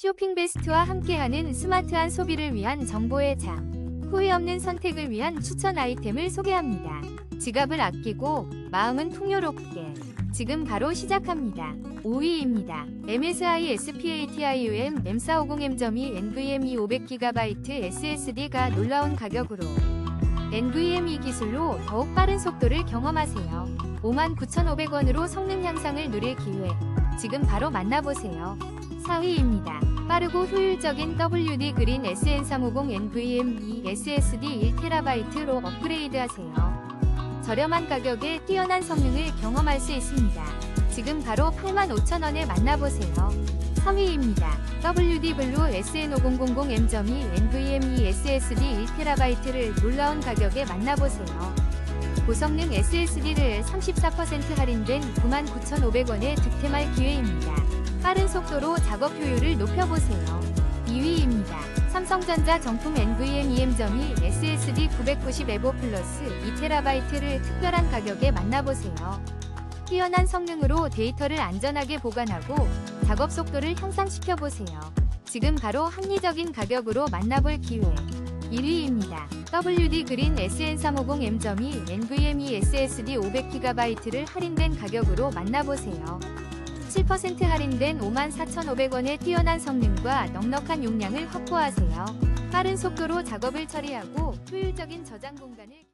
쇼핑 베스트와 함께하는 스마트한 소비를 위한 정보의 장. 후회 없는 선택을 위한 추천 아이템을 소개합니다. 지갑을 아끼고 마음은 풍요롭게. 지금 바로 시작합니다. 5위입니다. MSI SPATIUM M450M.2 NVMe 500GB SSD가 놀라운 가격으로 NVMe 기술로 더욱 빠른 속도를 경험하세요. 59,500원으로 성능 향상을 누릴 기회. 지금 바로 만나보세요. 4위입니다. 빠르고 효율적인 WD 그린 SN350 NVMe SSD 1TB로 업그레이드하세요. 저렴한 가격에 뛰어난 성능을 경험할 수 있습니다. 지금 바로 85,000원에 만나보세요. 3위입니다. WD 블루 SN5000M.2 NVMe SSD 1TB를 놀라운 가격에 만나보세요. 고성능 SSD를 34% 할인된 99,500원에 득템할 기회입니다. 빠른 속도로 작업 효율을 높여보세요. 2위입니다. 삼성전자 정품 NVMe M.2 SSD 990 에보 플러스 2TB를 특별한 가격에 만나보세요. 뛰어난 성능으로 데이터를 안전하게 보관하고 작업 속도를 향상시켜보세요. 지금 바로 합리적인 가격으로 만나볼 기회. 1위입니다. WD 그린 SN350M.2 NVMe SSD 500GB를 할인된 가격으로 만나보세요. 7% 할인된 54,500원의 뛰어난 성능과 넉넉한 용량을 확보하세요. 빠른 속도로 작업을 처리하고 효율적인 저장 공간을